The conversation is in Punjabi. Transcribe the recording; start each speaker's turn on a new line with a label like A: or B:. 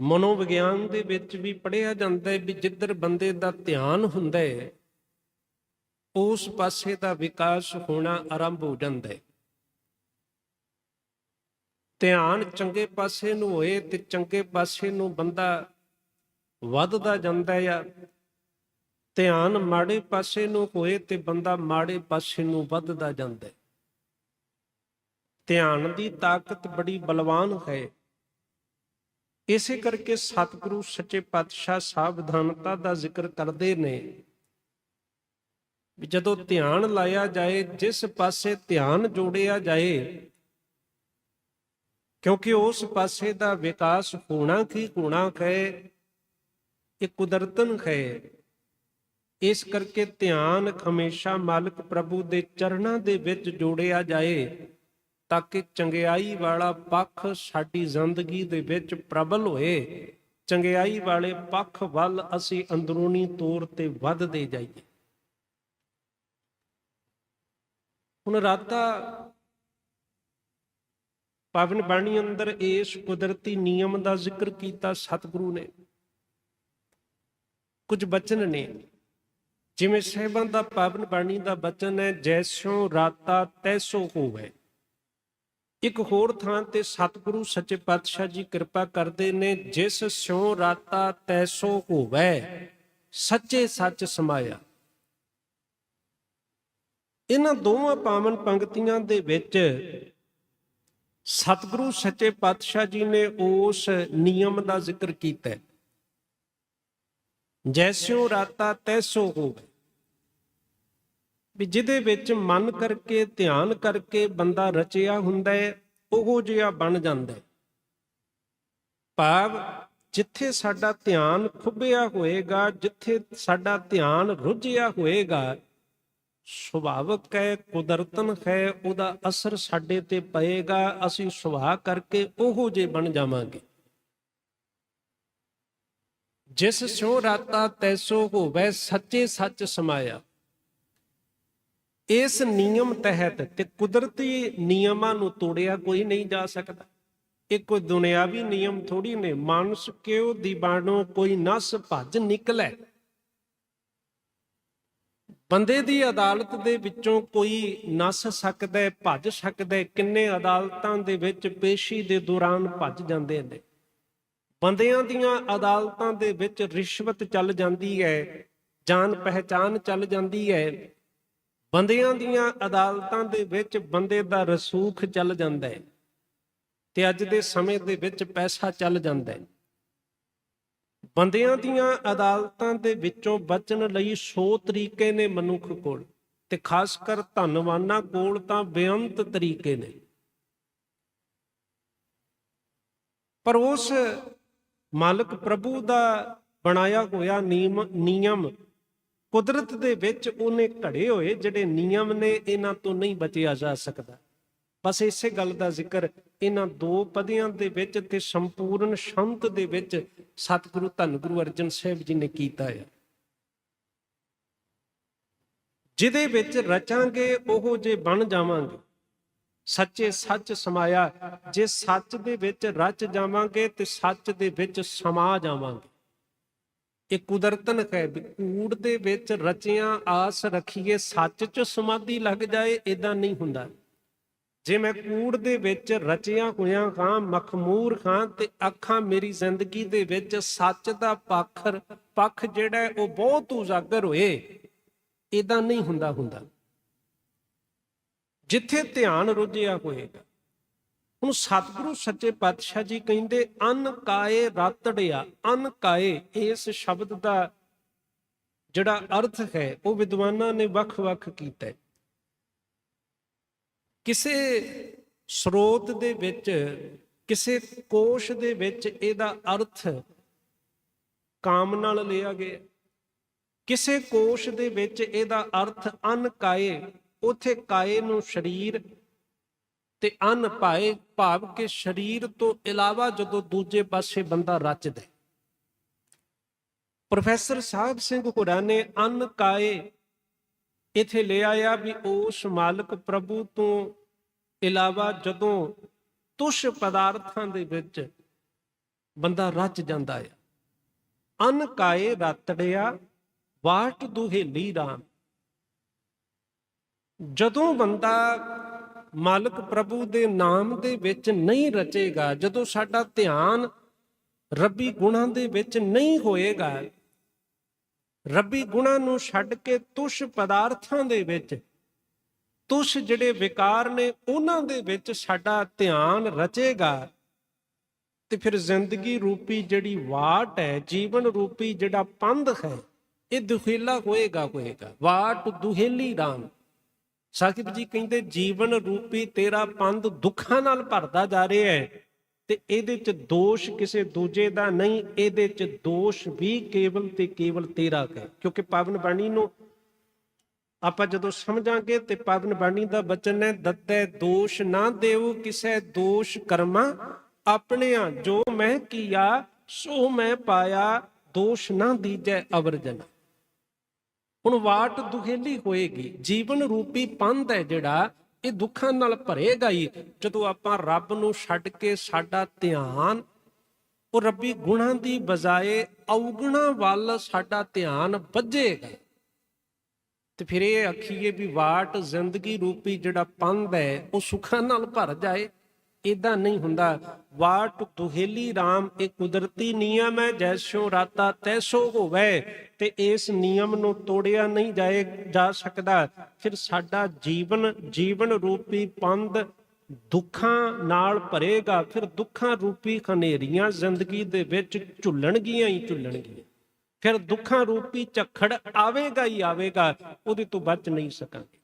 A: ਮਨੋਵਿਗਿਆਨ ਦੇ ਵਿੱਚ ਵੀ ਪੜਿਆ ਜਾਂਦਾ ਹੈ ਵੀ ਜਿੱਧਰ ਬੰਦੇ ਦਾ ਧਿਆਨ ਹੁੰਦਾ ਹੈ, ਉਸ ਪਾਸੇ ਦਾ ਵਿਕਾਸ ਹੋਣਾ ਆਰੰਭ ਹੋ ਜਾਂਦਾ ਹੈ। ਧਿਆਨ ਚੰਗੇ ਪਾਸੇ ਨੂੰ ਹੋਏ ਤੇ ਚੰਗੇ ਪਾਸੇ ਨੂੰ ਬੰਦਾ ਵੱਧਦਾ ਜਾਂਦਾ ਆ ਧਿਆਨ ਮਾੜੇ ਪਾਸੇ ਨੂੰ ਹੋਏ ਤੇ ਬੰਦਾ ਮਾੜੇ ਪਾਸੇ ਨੂੰ ਵੱਧਦਾ ਜਾਂਦਾ ਧਿਆਨ ਦੀ ਤਾਕਤ ਬੜੀ ਬਲਵਾਨ ਹੈ। ਇਸੇ ਕਰਕੇ ਸਤਿਗੁਰੂ ਸੱਚੇ ਪਾਤਸ਼ਾਹ ਸਾਵਧਾਨਤਾ ਦਾ ਜ਼ਿਕਰ ਕਰਦੇ ਨੇ ਵੀ ਜਦੋਂ ਧਿਆਨ ਲਾਇਆ ਜਾਏ, ਜਿਸ ਪਾਸੇ ਧਿਆਨ ਜੋੜਿਆ ਜਾਏ, ਕਿਉਂਕਿ ਉਸ ਪਾਸੇ ਦਾ ਵਿਕਾਸ ਹੋਣਾ ਕੀ ਹੋਣਾ ਹੈ, ਇਹ ਕੁਦਰਤਨ ਹੈ। ਇਸ ਕਰਕੇ ਧਿਆਨ ਹਮੇਸ਼ਾ ਮਾਲਕ ਪ੍ਰਭੂ ਦੇ ਚਰਨਾਂ ਦੇ ਵਿੱਚ ਜੋੜਿਆ ਜਾਏ। ਤਾਂ ਕਿ ਚੰਗਿਆਈ ਵਾਲਾ ਪੱਖ ਸਾਡੀ ਜ਼ਿੰਦਗੀ ਦੇ ਵਿੱਚ ਪ੍ਰਬਲ ਹੋਏ। ਚੰਗਿਆਈ ਵਾਲੇ ਪੱਖ ਵੱਲ ਅਸੀਂ ਅੰਦਰੂਨੀ ਤੌਰ ਤੇ ਵੱਧਦੇ ਜਾਈਏ। ਹੁਣ ਰਾਤਾ ਪਾਵਨ ਬਾਣੀ ਅੰਦਰ ਇਸ ਕੁਦਰਤੀ ਨਿਯਮ ਦਾ ਜ਼ਿਕਰ ਕੀਤਾ ਸਤਿਗੁਰੂ ਨੇ। ਕੁਝ ਬਚਨ ਨੇ। ਜਿਵੇਂ ਸਹਿਬਾਂ ਦਾ ਪਾਵਨ ਬਾਣੀ ਦਾ ਬਚਨ ਹੈ, ਜੈਸੋ ਰਾਤਾ ਤੈਸੋ ਹੋਵੇ। ਇੱਕ ਹੋਰ ਥਾਂ ਤੇ ਸਤਿਗੁਰੂ ਸੱਚੇ ਪਾਤਸ਼ਾਹ ਜੀ ਕਿਰਪਾ ਕਰਦੇ ਨੇ, ਜਿਸ ਸਿਉ ਰਾਤਾ ਤੈਸੋ ਹੋਵੇ, ਸੱਚੇ ਸੱਚ ਸਮਾਇਆ। ਇਹਨਾਂ ਦੋਵਾਂ ਪਾਵਨ ਪੰਕਤੀਆਂ ਦੇ ਵਿੱਚ ਸਤਿਗੁਰੂ ਸੱਚੇ ਪਾਤਸ਼ਾਹ ਜੀ ਨੇ ਉਸ ਨਿਯਮ ਦਾ ਜ਼ਿਕਰ ਕੀਤਾ ਹੈ। ਜੈਸਿਓ ਰਾਤਾ ਤੈਸੋ ਹੋਵੇ। ਵੀ ਜਿਹਦੇ ਵਿੱਚ ਮਨ ਕਰਕੇ, ਧਿਆਨ ਕਰਕੇ ਬੰਦਾ ਰਚਿਆ ਹੁੰਦਾ ਹੈ, ਉਹੋ ਜਿਹਾ ਬਣ ਜਾਂਦਾ ਹੈ। ਭਾਵ ਜਿੱਥੇ ਸਾਡਾ ਧਿਆਨ ਖੁੱਬਿਆ ਹੋਏਗਾ, ਜਿੱਥੇ ਸਾਡਾ ਧਿਆਨ ਰੁੱਝਿਆ ਹੋਏਗਾ, ਸੁਭਾਵਕ ਹੈ, ਕੁਦਰਤਨ ਹੈ, ਉਹਦਾ ਅਸਰ ਸਾਡੇ ਤੇ ਪਏਗਾ, ਅਸੀਂ ਸੁਭਾਅ ਕਰਕੇ ਉਹੋ ਜੇ ਬਣ ਜਾਵਾਂਗੇ। ਜਿਸ ਸਿਉ ਰਾਤਾ ਤੈਸੋ ਹੋਵੇ, ਸੱਚੇ ਸੱਚ ਸਮਾਇਆ। ਇਸ ਨਿਯਮ ਤਹਿਤ ਤੇ ਕੁਦਰਤੀ ਨਿਯਮਾਂ ਨੂੰ ਤੋੜਿਆ ਕੋਈ ਨਹੀਂ ਜਾ ਸਕਦਾ। ਇਹ ਕੋਈ ਦੁਨਿਆਵੀ ਨਿਯਮ ਥੋੜੀ ਨੇ। ਮਾਨਸ ਕਿਉ ਦੀਵਾਨੋ ਕੋਈ ਨਸ ਭੱਜ ਨਿਕਲੇ? ਬੰਦੇ ਦੀ ਅਦਾਲਤ ਦੇ ਵਿੱਚੋਂ ਕੋਈ ਨਸ ਸਕਦਾ ਹੈ ਭੱਜ ਸਕਦਾ ਹੈ ਕਿੰਨੇ ਅਦਾਲਤਾਂ ਦੇ ਵਿੱਚ ਪੇਸ਼ੀ ਦੇ ਦੌਰਾਨ ਭੱਜ ਜਾਂਦੇ ਨੇ? ਬੰਦਿਆਂ ਦੀਆਂ ਅਦਾਲਤਾਂ ਦੇ ਵਿੱਚ ਰਿਸ਼ਵਤ ਚੱਲ ਜਾਂਦੀ ਹੈ ਜਾਣ ਪਹਿਚਾਨ ਚੱਲ ਜਾਂਦੀ ਹੈ ਬੰਦਿਆਂ ਦੀਆਂ ਅਦਾਲਤਾਂ ਦੇ ਵਿੱਚ ਬੰਦੇ ਦਾ ਰਸੂਖ ਚੱਲ ਜਾਂਦਾ ਹੈ ਤੇ ਅੱਜ ਦੇ ਸਮੇਂ ਦੇ ਵਿੱਚ ਪੈਸਾ ਚੱਲ ਜਾਂਦਾ ਹੈ। ਬੰਦਿਆਂ ਦੀਆਂ ਅਦਾਲਤਾਂ ਦੇ ਵਿੱਚੋਂ ਬਚਣ ਲਈ 100 ਤਰੀਕੇ ਨੇ ਮਨੁੱਖ ਕੋਲ ਤੇ ਖਾਸ ਕਰ ਧਨਵਾਨਾਂ ਕੋਲ ਤਾਂ ਬੇਅੰਤ ਤਰੀਕੇ ਨੇ। ਪਰ ਉਸ ਮਾਲਕ ਪ੍ਰਭੂ ਦਾ ਬਣਾਇਆ ਹੋਇਆ ਨਿਯਮ ਨਿਯਮ ਕੁਦਰਤ ਦੇ ਵਿੱਚ ਉਹਨੇ ਘੜੇ ਹੋਏ ਜਿਹੜੇ ਨਿਯਮ ਨੇ, ਇਹਨਾਂ ਤੋਂ ਨਹੀਂ ਬਚਿਆ ਜਾ ਸਕਦਾ। ਬਸ ਇਸੇ ਗੱਲ ਦਾ ਜ਼ਿਕਰ ਇਹਨਾਂ ਦੋ ਪਦਿਆਂ ਦੇ ਵਿੱਚ ਤੇ ਸੰਪੂਰਨ ਸ਼ੰਤ ਦੇ ਵਿੱਚ ਸਤਿਗੁਰੂ ਧੰਨ ਗੁਰੂ ਅਰਜਨ ਸਾਹਿਬ ਜੀ ਨੇ ਕੀਤਾ ਹੈ ਜਿਹਦੇ ਵਿੱਚ ਰਚਾਂਗੇ, ਉਹ ਜੇ ਬਣ ਜਾਵਾਂਗੇ। ਸੱਚੇ ਸੱਚ ਸਮਾਇਆ, ਜੇ ਸੱਚ ਦੇ ਵਿੱਚ ਰਚ ਜਾਵਾਂਗੇ ਤੇ ਸੱਚ ਦੇ ਵਿੱਚ ਸਮਾ ਜਾਵਾਂਗੇ। ਇਹ ਕੁਦਰਤਨ ਹੈ ਕੂੜ ਦੇ ਵਿੱਚ ਰਚਿਆਂ ਆਸ ਰੱਖੀਏ, ਸੱਚ 'ਚ ਸਮਾਧੀ ਲੱਗ ਜਾਏ ਇਦਾਂ ਨਹੀਂ ਹੁੰਦਾ। ਜੇ ਮੈਂ ਕੂੜ ਦੇ ਵਿੱਚ ਰਚਿਆ ਹੋਇਆ ਖਾਂ ਮਖਮੂਰ ਖਾਂ ਤੇ ਅੱਖਾਂ ਮੇਰੀ ਜ਼ਿੰਦਗੀ ਦੇ ਵਿੱਚ ਸੱਚ ਦਾ ਪੱਖਰ, ਪੱਖ ਜਿਹੜਾ ਉਹ ਬਹੁਤ ਉਜਾਗਰ ਹੋਏ ਇਦਾਂ ਨਹੀਂ ਹੁੰਦਾ ਹੁੰਦਾ। ਜਿੱਥੇ ਧਿਆਨ ਰੁੱਝਿਆ ਹੋਏਗਾ ਹੁਣ ਸਤਿਗੁਰੂ ਸੱਚੇ ਪਾਤਸ਼ਾਹ ਜੀ ਕਹਿੰਦੇ, ਅਨ ਕਾਏ ਰਤੜਿਆ, ਅਨ ਕਾਏ ਇਸ ਸ਼ਬਦ ਦਾ ਜਿਹੜਾ ਅਰਥ ਹੈ, ਉਹ ਵਿਦਵਾਨਾਂ ਨੇ ਵੱਖ-ਵੱਖ ਕੀਤਾ ਕਿਸੇ ਸਰੋਤ ਦੇ ਵਿੱਚ, ਕਿਸੇ ਕੋਸ਼ ਦੇ ਵਿੱਚ ਇਹਦਾ ਅਰਥ ਕਾਮ ਨਾਲ ਲਿਆ ਗਿਆ ਕਿਸੇ ਕੋਸ਼ ਦੇ ਵਿੱਚ ਇਹਦਾ ਅਰਥ ਅਨ ਕਾਏ, ਉਥੇ ਕਾਏ ਨੂੰ ਸਰੀਰ ਤੇ ਅਨ ਪਾਏ ਭਾਵ ਕਿ ਸਰੀਰ ਤੋਂ ਇਲਾਵਾ ਜਦੋਂ ਦੂਜੇ ਪਾਸੇ ਬੰਦਾ ਰਚਦਾ ਹੈ। ਪ੍ਰੋਫੈਸਰ ਸਾਹਿਬ ਸਿੰਘ ਹੋਰਾਂ ਨੇ ਅਨ ਕਾਏ ਇਥੇ ਲੈ ਆਇਆ ਵੀ ਉਸ ਮਾਲਕ ਪ੍ਰਭੂ ਤੋਂ ਇਲਾਵਾ ਜਦੋਂ ਤੁਸ਼ ਪਦਾਰਥਾਂ ਦੇ ਵਿੱਚ ਬੰਦਾ ਰਚ ਜਾਂਦਾ ਆ ਅਨ ਕਾਏ ਰਤੜਿਆ, ਵਾਟ ਦੁਹੇਲੀ ਰਾਮ ਜਦੋਂ ਬੰਦਾ ਮਾਲਕ ਪ੍ਰਭੂ ਦੇ ਨਾਮ ਦੇ ਵਿੱਚ ਨਹੀਂ ਰਚੇਗਾ। ਜਦੋਂ ਸਾਡਾ ਧਿਆਨ ਰੱਬੀ ਗੁਣਾਂ ਦੇ ਵਿੱਚ ਨਹੀਂ ਹੋਏਗਾ, ਰੱਬੀ ਗੁਣਾਂ ਨੂੰ ਛੱਡ ਕੇ ਤੁਸ਼ ਪਦਾਰਥਾਂ ਦੇ ਵਿੱਚ, ਤੁਸ਼ ਜਿਹੜੇ ਵਿਕਾਰ ਨੇ ਉਹਨਾਂ ਦੇ ਵਿੱਚ ਸਾਡਾ ਧਿਆਨ ਰਚੇਗਾ, ਤੇ ਫਿਰ ਜ਼ਿੰਦਗੀ ਰੂਪੀ ਜਿਹੜੀ ਵਾਟ ਹੈ, ਜੀਵਨ ਰੂਪੀ ਜਿਹੜਾ ਪੰਧ ਹੈ, ਇਹ ਦੁਹੇਲਾ ਹੋਏਗਾ ਹੋਏਗਾ। ਵਾਟ ਦੁਹੇਲੀ ਰਾਮ। ਸਾਹਿਬ ਜੀ ਕਹਿੰਦੇ ਜੀਵਨ ਰੂਪੀ ਤੇਰਾ ਪੰਦ ਦੁੱਖਾਂ ਨਾਲ ਭਰਦਾ ਜਾ ਰਿਹਾ ਹੈ ਤੇ ਇਹਦੇ ਚ ਦੋਸ਼ ਕਿਸੇ ਦੂਜੇ ਦਾ ਨਹੀਂ, ਇਹਦੇ ਚ ਦੋਸ਼ ਵੀ ਕੇਵਲ ਤੇ ਕੇਵਲ ਤੇਰਾ ਹੈ। ਕਿਉਂਕਿ ਪਾਵਨ ਬਾਣੀ ਨੂੰ ਆਪਾਂ ਜਦੋਂ ਸਮਝਾਂਗੇ ਤੇ ਪਾਵਨ ਬਾਣੀ ਦਾ ਬਚਨ ਹੈ ਦੱਦੇ ਦੋਸ਼ ਨਾ ਦੇਵ ਕਿਸੇ ਦੋਸ਼ ਕਰਮਾ ਆਪਣਿਆਂ, ਜੋ ਮੈਂ ਕੀਆ, ਸੋ ਮੈਂ ਪਾਇਆ, ਦੋਸ਼ ਨਾ ਦੀਜੈ ਅਵਰਜਨ। ਹੁਣ ਵਾਟ ਦੁਹੇਲੀ ਹੋਏਗੀ? ਜੀਵਨ ਰੂਪੀ ਪੰਧ ਹੈ ਜਿਹੜਾ, ਇਹ ਦੁੱਖਾਂ ਨਾਲ ਭਰੇਗਾ ਹੀ। ਜਦੋਂ ਆਪਾਂ ਰੱਬ ਨੂੰ ਛੱਡ ਕੇ ਸਾਡਾ ਧਿਆਨ, ਉਹ ਰੱਬੀ ਗੁਣਾਂ ਦੀ ਬਜਾਏ ਔਗਣਾ ਵੱਲ ਸਾਡਾ ਧਿਆਨ ਵੱਜੇਗਾ। ਤੇ ਫਿਰ ਇਹ ਆਖੀਏ ਵੀ ਵਾਟ ਜ਼ਿੰਦਗੀ ਰੂਪੀ ਜਿਹੜਾ ਪੰਧ ਹੈ, ਉਹ ਸੁੱਖਾਂ ਨਾਲ ਭਰ ਜਾਏ। ਇਦਾਂ ਨਹੀਂ ਹੁੰਦਾ। ਵਾਟ ਦੁਹੇਲੀ RAM ਇਹ ਕੁਦਰਤੀ ਨਿਯਮ ਹੈ, ਜੈਸੋ ਰਾਤਾ ਤੈਸੋ ਹੋਵੇ ਤੇ ਇਸ ਨਿਯਮ ਨੂੰ ਤੋੜਿਆ ਨਹੀਂ ਜਾਏ, ਜਾ ਸਕਦਾ। ਫਿਰ ਸਾਡਾ ਜੀਵਨ ਜੀਵਨ ਰੂਪੀ ਪੰਧ ਦੁੱਖਾਂ ਨਾਲ ਭਰੇਗਾ। ਫਿਰ ਦੁੱਖਾਂ ਰੂਪੀ ਹਨੇਰੀਆਂ ਜ਼ਿੰਦਗੀ ਦੇ ਵਿੱਚ ਝੁੱਲਣਗੀਆਂ ਹੀ ਝੁੱਲਣਗੀਆਂ। ਫਿਰ ਦੁੱਖਾਂ ਰੂਪੀ ਝੱਖੜ ਆਵੇਗਾ ਹੀ ਆਵੇਗਾ, ਉਹਦੇ ਤੋਂ ਬਚ ਨਹੀਂ ਸਕਾਂਗੇ।